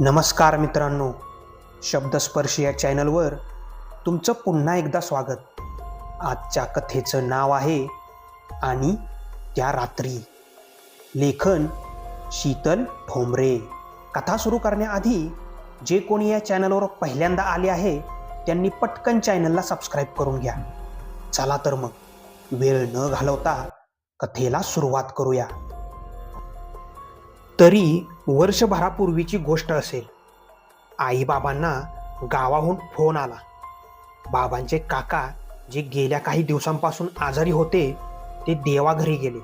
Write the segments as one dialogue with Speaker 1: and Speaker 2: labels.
Speaker 1: नमस्कार मित्रांनो शब्दस्पर्श या चॅनलवर तुमचं पुन्हा एकदा स्वागत. आजच्या कथेचं नाव आहे आणि त्या रात्री. लेखन शीतल ठोंबरे. कथा सुरू करण्याआधी जे कोणी या चॅनलवर पहिल्यांदा आले आहे त्यांनी पटकन चॅनलला सबस्क्राईब करून घ्या. चला तर मग वेळ न घालवता कथेला सुरुवात करूया. तरी वर्षभरापूर्वीची गोष्ट असेल. आईबाबांना गावाहून फोन आला. बाबांचे काका जे गेल्या काही दिवसांपासून आजारी होते ते देवाघरी गेले.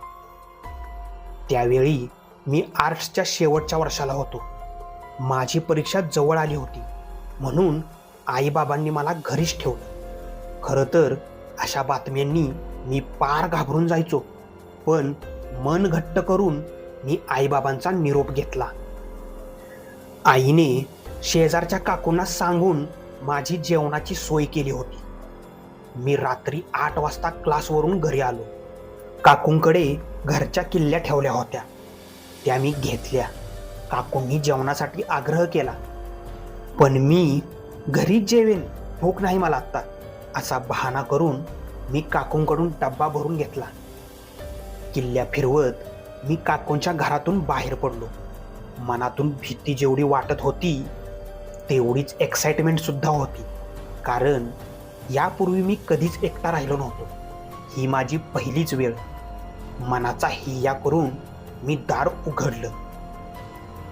Speaker 1: त्यावेळी मी आर्ट्सच्या शेवटच्या वर्षाला होतो. माझी परीक्षा जवळ आली होती. म्हणून आईबाबांनी मला घरीच ठेवलं. खरं तर अशा बातम्यांनी मी पार घाबरून जायचो. पण मन घट्ट करून मी आईबाबांचा निरोप घेतला. आईने शेजारच्या काकूंना सांगून माझी जेवणाची सोय केली होती. मी रात्री आठ वाजता क्लासवरून घरी आलो. काकूंकडे घरच्या किल्ल्या ठेवल्या होत्या. त्या मी घेतल्या. काकूंनी जेवणासाठी आग्रह केला. पण मी घरीच जेवेन भूक नाही मला आत्ता असा बहाणा करून मी काकूंकडून डब्बा भरून घेतला. किल्ल्या फिरवत मी काकूंच्या घरातून बाहेर पडलो. मनातून भीती जेवढी वाटत होती तेवढीच एक्साइटमेंट सुद्धा होती. कारण यापूर्वी मी कधीच एकटा राहिलो नव्हतो. ही माझी पहिलीच वेळ. मनाचा हिया करून मी दार उघडलं.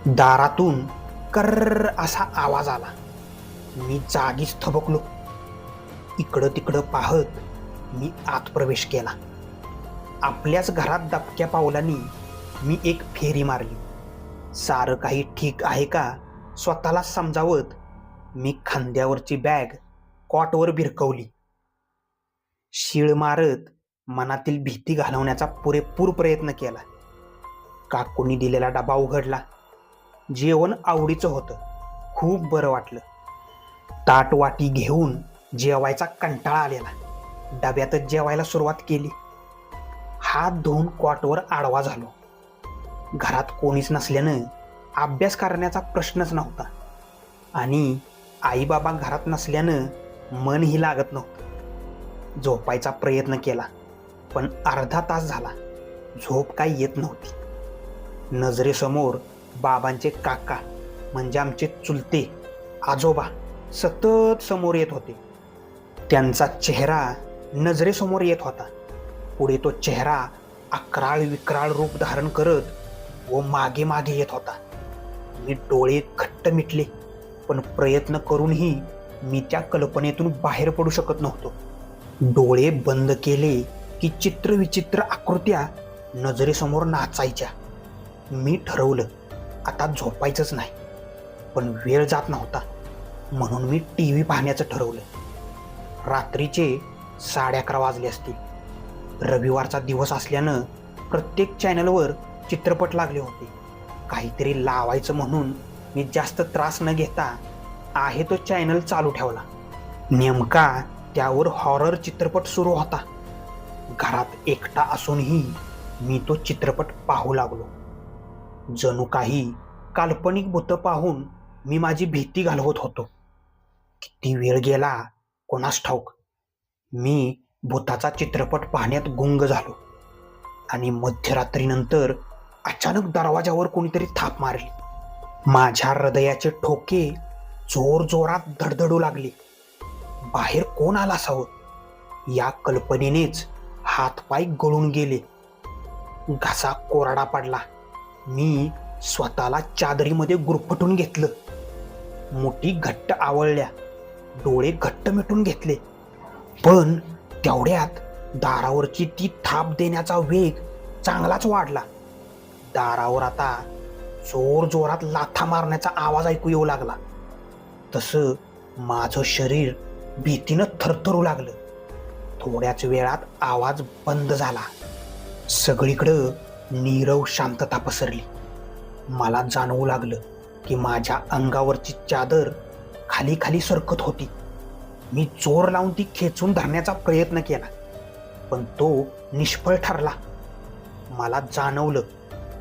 Speaker 1: दारातून कर्र असा आवाज आला. मी जागीच थबकलो. इकडं तिकडं पाहत मी आत प्रवेश केला. आपल्याच घरात दबक्या पावलांनी मी एक फेरी मारली. सारं काही ठीक आहे का? स्वतःला समजावत मी खांद्यावरची बॅग कॉटवर भिरकवली. शिळ मारत मनातील भीती घालवण्याचा पुरेपूर प्रयत्न केला. काकूनी दिलेला डबा उघडला. जेवण आवडीचं होतं. खूप बरं वाटलं. ताट वाटी घेऊन जेवायचा कंटाळा आलेला. डब्यातच जेवायला सुरुवात केली. हात धुवून कॉटवर आडवा झालो. घरात कोणीच नसल्यानं अभ्यास करण्याचा प्रश्नच नव्हता. आणि आईबाबा घरात नसल्यानं मनही लागत नव्हतं. झोपायचा प्रयत्न केला पण अर्धा तास झाला झोप काही येत नव्हती. नजरेसमोर बाबांचे काका म्हणजे आमचे चुलते आजोबा सतत समोर येत होते. त्यांचा चेहरा नजरेसमोर येत होता. पुढे तो चेहरा अकराळ विक्राळ रूप धारण करत व मागे मागे येत होता. मी डोळे घट्ट मिटले पण प्रयत्न करूनही मी त्या कल्पनेतून बाहेर पडू शकत नव्हतो. डोळे बंद केले की चित्रविचित्र आकृत्या नजरेसमोर नाचायच्या. मी ठरवलं आता झोपायचंच नाही पण वेळ जात नव्हता म्हणून मी टी व्ही पाहण्याचं ठरवलं. रात्रीचे साडे अकरा वाजले असतील. रविवारचा दिवस असल्यानं प्रत्येक चॅनलवर चित्रपट लागले होते. काहीतरी लावायचं म्हणून मी जास्त त्रास न घेता आहे तो चॅनल चालू ठेवला. नेमका त्यावर हॉरर चित्रपट सुरू होता. घरात एकटा असूनही मी तो चित्रपट पाहू लागलो. जणू काही काल्पनिक भूत पाहून मी माझी भीती घालवत होतो. किती वेळ गेला कोणास ठाऊक. मी भूताचा चित्रपट पाहण्यात गुंग झालो. आणि मध्यरात्रीनंतर अचानक दरवाजावर कोणीतरी थाप मारली. माझ्या हृदयाचे ठोके जोर जोरात धडधडू लागले. बाहेर कोण आला असावं? या कल्पनेनेच हातपाय गळून गेले. घसा कोरडा पडला. मी स्वतःला चादरीमध्ये गुरफटून घेतलं. मोठी घट्ट आवळल्या. डोळे घट्ट मिटून घेतले. पण तेवढ्यात दारावरची ती थाप देण्याचा वेग चांगलाच वाढला. दारावर आता जोर जोरात लाथा मारण्याचा आवाज ऐकू येऊ लागला. तसं माझं शरीर भीतीनं थरथरू लागलं. थोड्याच वेळात आवाज बंद झाला. सगळीकडं नीरव शांतता पसरली. मला जाणवू लागलं की माझ्या अंगावरची चादर खाली खाली सरकत होती. मी जोर लावून ती खेचून धरण्याचा प्रयत्न केला पण तो निष्फळ ठरला. मला जाणवलं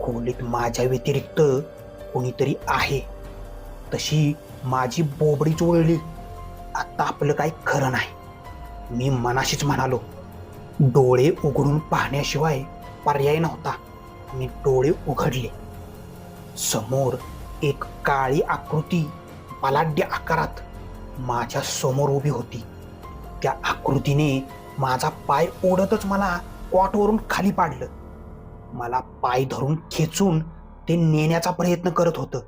Speaker 1: खोलीत माझ्या व्यतिरिक्त कोणीतरी आहे. तशी माझी बोबडीच वळली. आता आपलं काही खरं नाही. मी मनाशीच म्हणालो डोळे उघडून पाहण्याशिवाय पर्याय नव्हता. मी डोळे उघडले. समोर एक काळी आकृती बलाढ्य आकारात माझ्यासमोर उभी होती. त्या आकृतीने माझा पाय ओढतच मला कॉटवरून खाली पाडलं. मला पाय धरून खेचून ते नेण्याचा प्रयत्न करत होतं.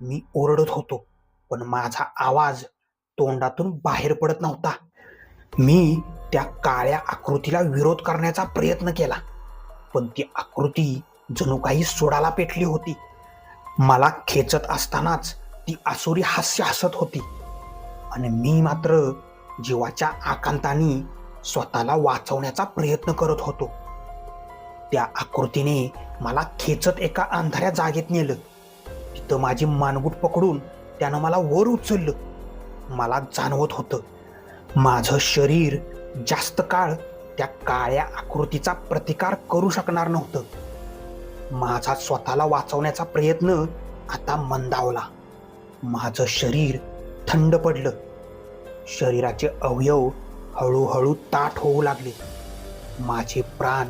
Speaker 1: मी ओरडत होतो पण माझा आवाज तोंडातून बाहेर पडत नव्हता. मी त्या काळ्या आकृतीला विरोध करण्याचा प्रयत्न केला पण ती आकृती जणू काही सोडाला पेटली होती. मला खेचत असतानाच ती आसुरी हास्य हसत होती. आणि मी मात्र जीवाच्या आकांताने स्वतःला वाचवण्याचा प्रयत्न करत होतो. त्या आकृतीने मला खेचत एका अंधाऱ्या जागेत नेलं. तिथं माझी मानगूट पकडून त्यानं मला वर उचललं. मला जाणवत होतं माझं शरीर जास्त काळ त्या काळ्या आकृतीचा प्रतिकार करू शकणार नव्हतं. माझा स्वतःला वाचवण्याचा प्रयत्न आता मंदावला. माझं शरीर थंड पडलं. शरीराचे अवयव हळूहळू ताठ होऊ लागले. माझे प्राण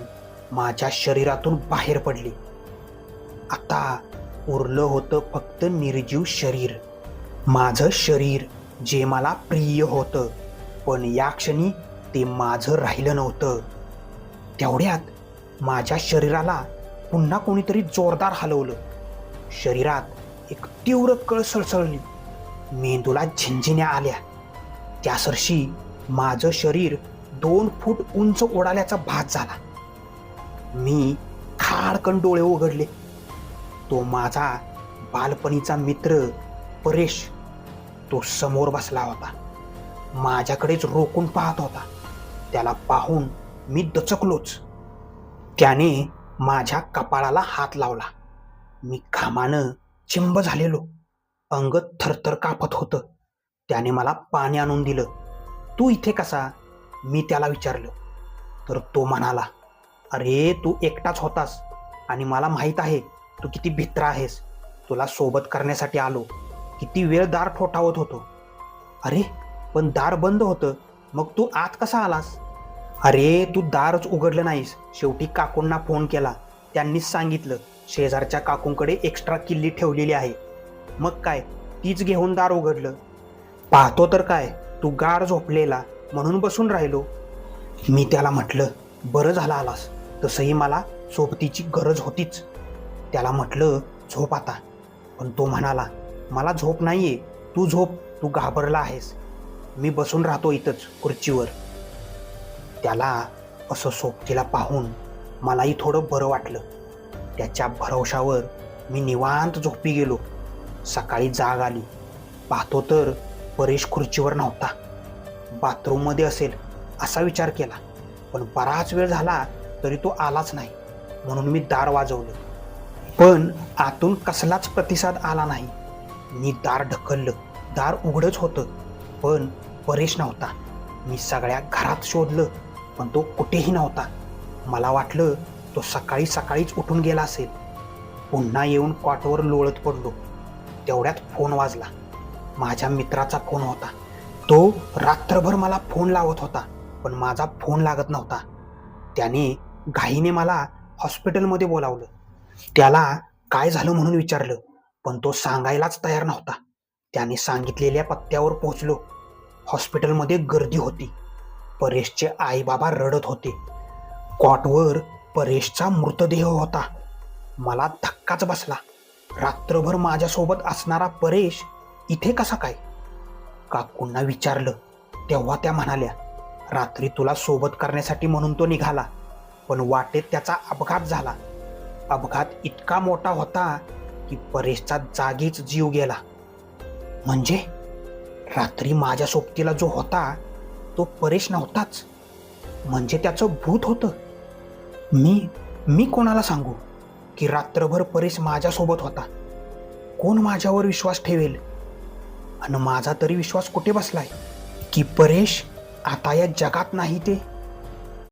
Speaker 1: माझ्या शरीरातून बाहेर पडले. आता उरलं होतं फक्त निर्जीव शरीर. माझं शरीर जे मला प्रिय होतं पण या क्षणी ते माझं राहिलं नव्हतं. तेवढ्यात माझ्या शरीराला पुन्हा कोणीतरी जोरदार हलवलं. शरीरात एक तीव्र कळ सळसळली. मेंदूला झिंझिन्या आल्या. त्यासरशी माझं शरीर दोन फूट उंच ओढाल्याचा भास झाला. मी खाडकन डोळे उघडले. तो माझा बालपणीचा मित्र परेश तो समोर बसला होता. माझ्याकडेच रोखून पाहत होता. त्याला पाहून मी दचकलोच. त्याने माझ्या कपाळाला हात लावला. मी घामानं चिंब झालेलो. अंग थरथर कापत होतं. त्याने मला पाणी आणून दिलं. तू इथे कसा? मी त्याला विचारलं. तर तो म्हणाला अरे तू एकटाच होतास आणि मला माहीत आहे तू किती भित्र आहेस. तुला सोबत करण्यासाठी आलो. किती वेळ दार ठोठावत होतो. अरे पण दार बंद होतं. मग तू आत कसा आलास? अरे तू दारच उघडलं नाहीस. शेवटी काकूंना फोन केला. त्यांनीच सांगितलं शेजारच्या काकूंकडे एक्स्ट्रा किल्ली ठेवलेली आहे. मग काय? तीच घेऊन दार उघडलं. पाहतो तर काय? तू गार झोपलेला म्हणून बसून राहिलो. मी त्याला म्हटलं बरं झालं आलास. तसंही मला सोबतीची गरज होतीच. त्याला म्हटलं झोप आता. पण तो म्हणाला मला झोप नाहीये. तू झोप. तू घाबरला आहेस. मी बसून राहतो इथंच खुर्चीवर. त्याला असं सोबतीला पाहून मलाही थोडं बरं वाटलं. त्याच्या भरवशावर मी निवांत झोपी गेलो. सकाळी जाग आली. पाहतो तर परेश खुर्चीवर नव्हता. बाथरूममध्ये असेल असा विचार केला. पण बराच वेळ झाला तरी तो आलाच नाही. म्हणून मी दार वाजवलं. पण आतून कसलाच प्रतिसाद आला नाही. मी दार ढकललं. दार उघडच होतं. पण परेश नव्हता. मी सगळ्या घरात शोधलं. पण तो कुठेही नव्हता. मला वाटलं तो सकाळी सकाळीच उठून गेला असेल. पुन्हा येऊन कॉटवर लोळत पडलो. तेवढ्यात फोन वाजला. माझ्या मित्राचा फोन होता. तो रात्रभर मला फोन लावत होता. पण माझा फोन लागत नव्हता. त्याने घाईने मला हॉस्पिटलमध्ये बोलावलं. त्याला काय झालं म्हणून विचारलं पण तो सांगायलाच तयार नव्हता. त्याने सांगितलेल्या पत्त्यावर पोहोचलो. हॉस्पिटलमध्ये गर्दी होती. परेशचे आईबाबा रडत होते. कॉटवर परेशचा मृतदेह होता. मला धक्काच बसला. रात्रभर माझ्यासोबत असणारा परेश इथे कसा काय? काकूंना विचारलं. तेव्हा त्या म्हणाल्या रात्री तुला सोबत करण्यासाठी म्हणून तो निघाला. पण वाटेत त्याचा अपघात झाला. अपघात इतका मोठा होता की परेशचा जागीच जीव गेला. म्हणजे? रात्री माझ्या सोबतीला जो होता तो परेश नव्हताच. म्हणजे त्याचं भूत होतं. मी मी कोणाला सांगू की रात्रभर परेश माझ्यासोबत होता? कोण माझ्यावर विश्वास ठेवेल? आणि माझा तरी विश्वास कुठे बसलाय? की परेश आता या जगात नाही ते?